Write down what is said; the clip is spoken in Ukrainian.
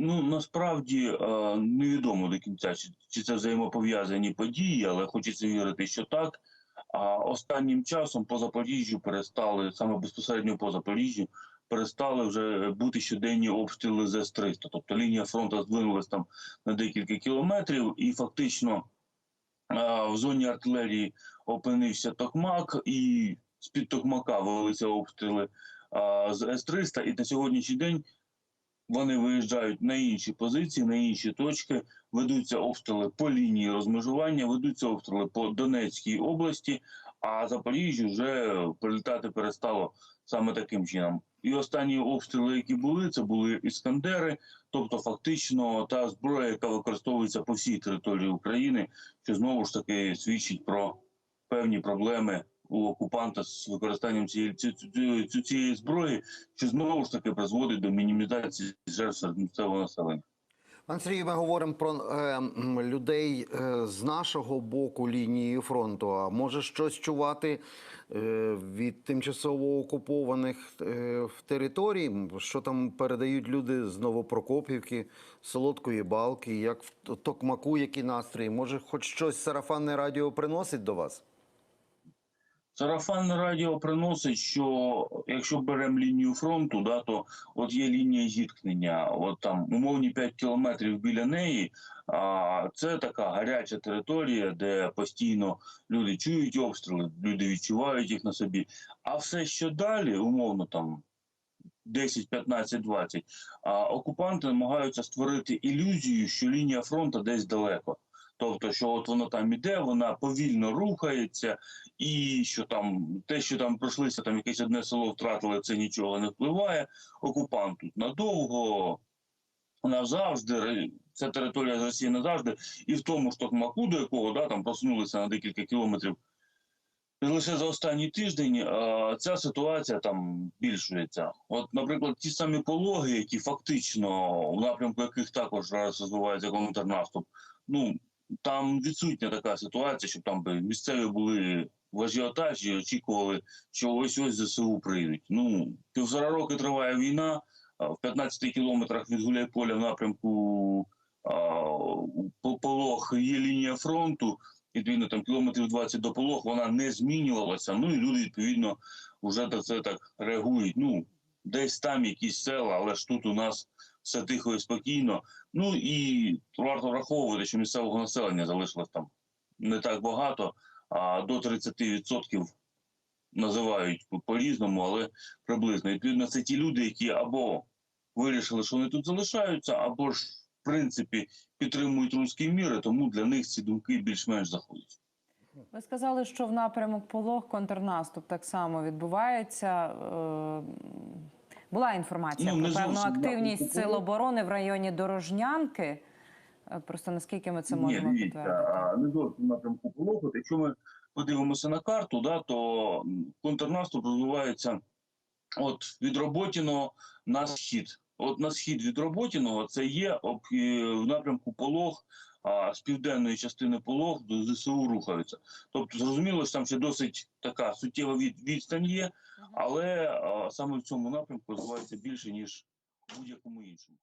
Ну насправді е, невідомо до кінця, чи, це взаємопов'язані події, але хочеться вірити, що так. А останнім часом по Запоріжжю перестали саме безпосередньо по Запоріжжю перестали вже бути щоденні обстріли з С-300. Тобто лінія фронту здвинулась там на декілька кілометрів, і фактично е, в зоні артилерії опинився Токмак, і з-під Токмака велися обстріли е, з С-300. І на сьогоднішній день вони виїжджають на інші позиції, на інші точки, ведуться обстріли по лінії розмежування, ведуться обстріли по Донецькій області, а Запоріжжю вже прилітати перестало саме таким чином. І останні обстріли, які були, це були іскандери, тобто фактично та зброя, яка використовується по всій території України, що знову ж таки свідчить про певні проблеми окупанта з використанням цієї ці- ці- ці- цієї зброї, що знову ж таки призводить до мінімізації жертв серед місцевого населення. Пан Сергій, ми говоримо про е, людей е, з нашого боку лінії фронту. А може щось чувати е, від тимчасово окупованих е, в території? Що там передають люди з Новопрокопівки, Солодкої Балки, як в Токмаку, які настрої? Може, хоч щось сарафанне радіо приносить до вас? Сарафанне радіо приносить, що якщо беремо лінію фронту, да, то от є лінія зіткнення, от там умовні 5 кілометрів біля неї. А це така гаряча територія, де постійно люди чують обстріли, люди відчувають їх на собі. А все, що далі, умовно там 10, 15, 20, а окупанти намагаються створити ілюзію, що лінія фронту десь далеко. Тобто, що от вона там іде, вона повільно рухається, і що там те, що там пройшлися, там якесь одне село втратили, це нічого не впливає. Окупант тут надовго, назавжди, це територія Росії назавжди, і в тому ж Токмаку, до якого да, там просунулися на декілька кілометрів. Лише за останній тиждень е, ця ситуація там збільшується. От, наприклад, ті самі пологи, які фактично в напрямку яких також зараз розвивається контрнаступ, ну там відсутня така ситуація, щоб там місцеві були в ажіотажі, очікували, що ось ось ЗСУ прийдуть. Ну півтора роки триває війна. В 15 кілометрах від Гуляйполя в напрямку полог є лінія фронту. Відповідно, там кілометрів 20 до полог вона не змінювалася. Ну і люди відповідно вже на це так реагують. Ну десь там якісь села, але ж тут у нас все тихо і спокійно. Ну і варто враховувати, що місцевого населення залишилось там не так багато, а до 30% називають по- по-різному, але приблизно. Відповідно, це ті люди, які або вирішили, що вони тут залишаються, або ж в принципі підтримують руські міри, тому для них ці думки більш-менш заходять. Ви сказали, що в напрямок полог контрнаступ так само відбувається. Була інформація Ну, про певну активність напрямку сил оборони в районі Дорожнянки. Е, Просто наскільки ми це можемо Ні, підтвердити? не зовсім напрямку пологу. Якщо ми подивимося на карту, да, то контрнаступ розвивається от від Роботіно на схід. От на схід від Роботіного це є об, в напрямку полог, а з південної частини полог до ЗСУ рухаються. Тобто, зрозуміло, що там ще досить така суттєва від, відстань є, але а, саме в цьому напрямку розвивається більше, ніж в будь-якому іншому.